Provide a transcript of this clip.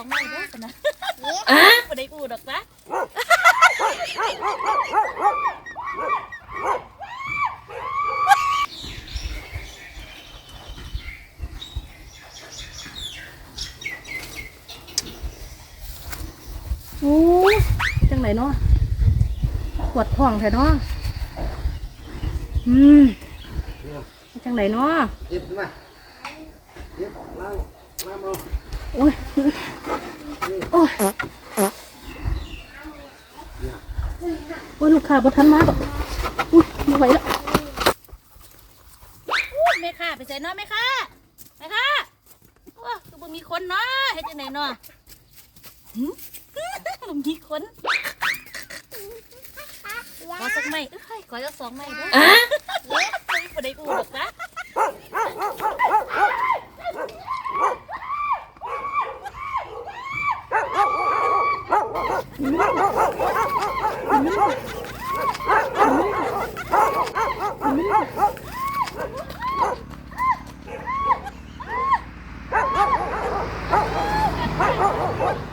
องไม้เด้อกันนะอะบ่ได้อูดอกนะโอ้จังไหนเนาะปวดท้องแท้เนาะอืมจังไหนเนาะหยิบมาหยิบล้างล้างมือโอ้ย โอ้ยโอ้ยลูกค้าบ่ทันมาดอกอุ้ยไม่ไหวแล้วอู้แม่ค้าไปใส่เนาะแม่ค้าแม่ค้าว้าคือบ่มีคนเนาะเฮ็ดจังไดเนาะหึบ่มีคนขอสักไม้เอ้ยขอสักสองไม้เด้ออะบ่ได้อูดอกนะ What? What? What?